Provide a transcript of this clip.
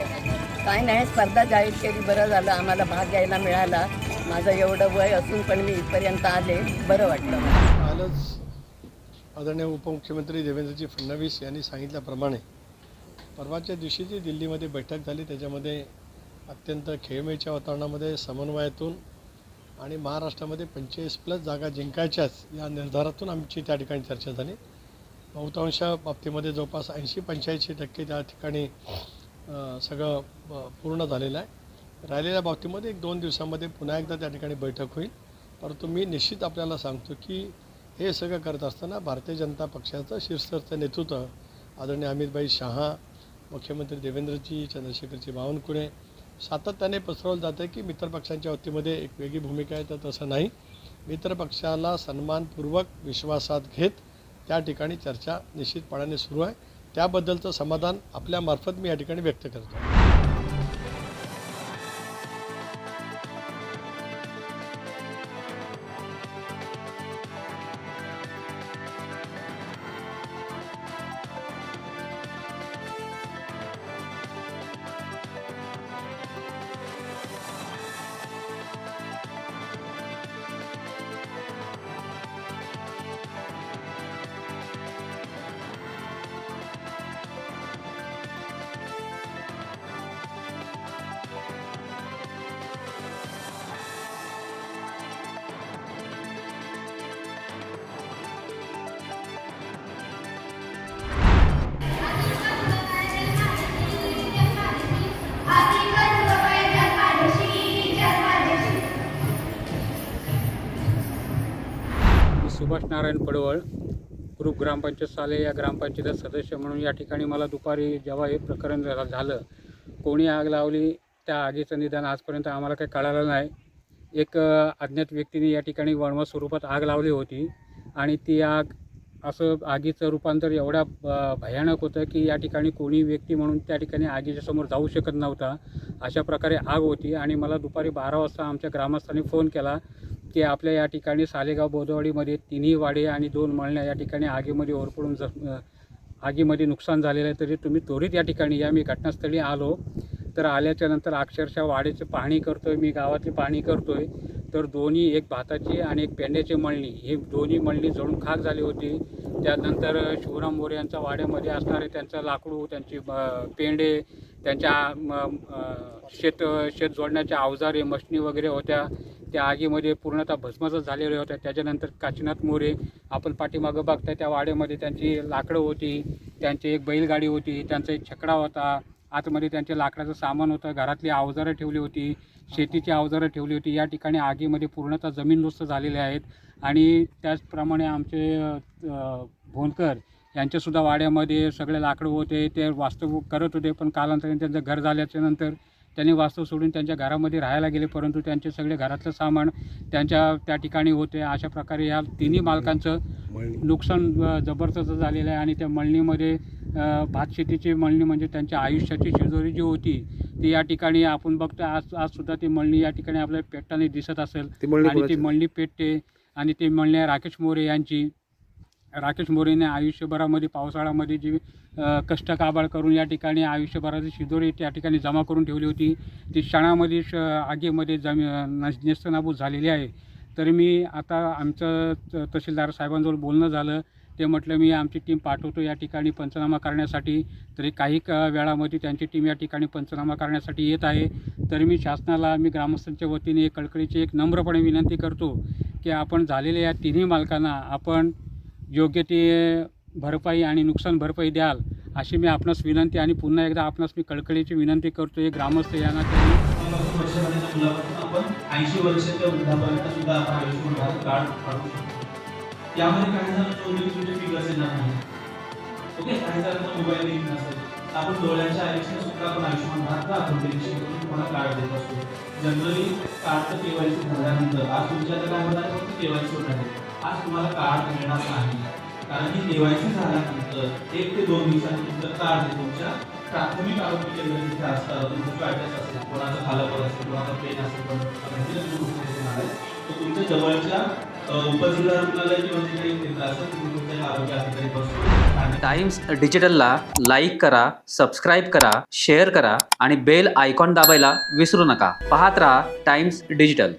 काय नाही स्पर्धा जाहीर केली बरं झालं. आम्हाला भाग घ्यायला मिळाला. माझं एवढं वय असून पण मी इथपर्यंत आले. बरं वाटलं. कालच आदरणीय उपमुख्यमंत्री देवेंद्रजी फडणवीस यांनी सांगितल्याप्रमाणे परवाच्या दिवशी जी दिल्लीमध्ये बैठक झाली त्याच्यामध्ये अत्यंत खेळमेळच्या वातावरणामध्ये समन्वयातून आणि महाराष्ट्रामध्ये पंचेचाळीस प्लस जागा जिंकायच्याच या निर्धारातून आमची त्या ठिकाणी चर्चा झाली. बहुतांश बाबतीमध्ये जवळपास ऐंशी पंच्याऐंशी टक्के त्या ठिकाणी सगळं पूर्ण झालेलं आहे. राहिलेल्या बाबतीमध्ये एक दोन दिवसामध्ये पुन्हा एकदा त्या ठिकाणी बैठक होईल. परंतु मी निश्चित आपल्याला सांगतो की हे सगळं करत असताना भारतीय जनता पक्षाचं शीर्षस्थचं नेतृत्व आदरणीय अमितभाई शहा मुख्यमंत्री देवेंद्रजी चंद्रशेखरजी बावनकुळे सातत्याने पसरवलं जातं की मित्रपक्षांच्या वतीमध्ये एक वेगळी भूमिका आहे तर तसं नाही. मित्रपक्षाला सन्मानपूर्वक विश्वासात घेत त्या ठिकाणी चर्चा निश्चितपणाने सुरू आहे. त्याबद्दलचं समाधान आपल्यामार्फत मी या ठिकाणी व्यक्त करतो. सुभाष नारायण पडवळ ग्रुप ग्रामपंचायत साले या ग्रामपंचायत सदस्य म्हणून या ठिकाणी मला दुपारी जेव्हा हे प्रकरण झालं कोणी आग लावली त्या आगीचं निदान आजपर्यंत आम्हाला काही कळालं नाही. एक अज्ञात व्यक्तीने या ठिकाणी वणवा स्वरूपात आग लावली होती आणि ती आग असं आगीचं रूपांतर एवढा भयानक होतं की या ठिकाणी कोणी व्यक्ती म्हणून त्या ठिकाणी आगीच्या समोर जाऊ शकत नव्हता. अशा प्रकारे आग होती आणि मला दुपारी बारा वाजता आमच्या ग्रामस्थांनी फोन केला. की आपल्या या ठिकाणी सालेगाव बोदवाडीमध्ये तिन्ही वाडे आणि दोन मळण्या या ठिकाणी आगीमध्ये ओरपडून ज आगीमध्ये नुकसान झालेलं आहे. तरी तुम्ही त्वरित या ठिकाणी या. मी घटनास्थळी आलो. तर आल्याच्यानंतर अक्षरशः वाडेचं पाहणी करतो आहे मी गावातली पाहणी करतो आहे तर दोन्ही एक भाताची आणि एक पेंड्याची मळणी हे दोन्ही मळणी जळून खाक झाली होती. त्यानंतर शिवराम मोरे यांच्या वाड्यामध्ये असणारे त्यांचं लाकडू त्यांची पेंडे त्यांच्या म, शेत शेत जोडण्याच्या अवजारे मशनी वगैरे होत्या. त्या आगीमध्ये पूर्णतः भस्मच झालेल्या होत्या त्याच्यानंतर काशीनाथ मोरे आपण पाठीमागं बघताय त्या वाड्यामध्ये त्यांची लाकडं होती त्यांची एक बैलगाडी होती त्यांचा एक छकडा होता. आतमध्ये त्यांचे लाकडाचं सामान होतं घरातली अवजारं ठेवली होती शेतीची अवजारं ठेवली होती. या ठिकाणी आगीमध्ये पूर्णतः जमीनदोस्त झालेले आहेत. आणि त्याचप्रमाणे आमचे भोनकर यांच्यासुद्धा वाड्यामध्ये सगळे लाकडं होते. ते वास्तव करत होते पण कालांतराने त्यांचं घर झाल्याच्यानंतर त्यांनी वास्तव सोडून त्यांच्या घरामध्ये राहायला गेले परंतु त्यांचे सगळे घरातलं सामान त्यांच्या त्या ठिकाणी होते. अशा प्रकारे या तिन्ही मालकांचं नुकसान जबरदस्त झालेलं आहे आणि त्या मळणीमध्ये अ, भात शेतीची मळणी म्हणजे त्यांच्या आयुष्याची शिजोरी जी होती ती या ठिकाणी आपण बघतो. आज आज सुद्धा ती मळणी या ठिकाणी आपल्याला पेटताना दिसत असेल. आणि ती? मळणी पेटते आणि ती मळणी राकेश मोरे यांची. राकेश मोरेने आयुष्यभरामध्ये पावसाळ्यामध्ये जी कष्ट काबाळ करून या ठिकाणी आयुष्यभराची शिदोरी त्या ठिकाणी जमा करून ठेवली होती. ती क्षणामध्ये श आगीमध्ये जमी नस- नेस्तनाबूत झालेली आहे. तर मी आता आमचं त- तहसीलदार साहेबांजवळ बोलणं झालं. ते म्हटलं मी आमची टीम पाठवतो या ठिकाणी पंचनामा करण्यासाठी. तरी काही क वेळामध्ये त्यांची टीम या ठिकाणी पंचनामा करण्यासाठी येत आहे. तरी मी शासनाला मी ग्रामस्थांच्या वतीने कळकळीची एक नम्रपणे विनंती करतो की आपण झालेल्या या तिन्ही मालकांना आपण योग्य ती भरपाई आणि नुकसान भरपाई द्याल अशी मी आपणास विनंती आणि पुन्हा एकदा आपणास मी कळकळीची विनंती करतो. हे ग्रामस्थ यांना ऐंशी वर्षाच्या वृद्धापर्यंत सुद्धा आपण आयुष्यमान भारत कार्ड काढू शकतो. काही जण फिगर्स येणार नाही. ओके काही जणांना मोबाईल लिंक नसेल. आपण डोळ्याच्या आयुष्यात सुद्धा आपण आयुष्यमान भारत तुम्हाला कार्ड देत असतो जनरली कार्डचं केवायसी झाल्यानंतर. आज तुमच्या काय होणार फक्त केवायसी होणार आहे. आज तुम्हाला कार्ड मिळणार नाही. कारण की केवायसी झाल्यानंतर एक ते दोन दिवसांनी तुमचं कार्ड आहे तुमच्या. प्राथमिक आरोग्य केंद्र जिथे असतात तुमचं पॅटर्स असेल कोणाचं खालापर असेल कोणाचं पेन असेल पण तर तुमच्या जवळच्या उपजिल्हा रुग्णालय किंवा जे काही केंद्र असेल तुम्ही तुमच्या आरोग्य अधिकारी बसून टाइम्स डिजिटलला लाईक करा सबस्क्राईब करा शेअर करा आणि बेल आयकॉन दाबायला विसरू नका. पाहत राहा टाइम्स डिजिटल.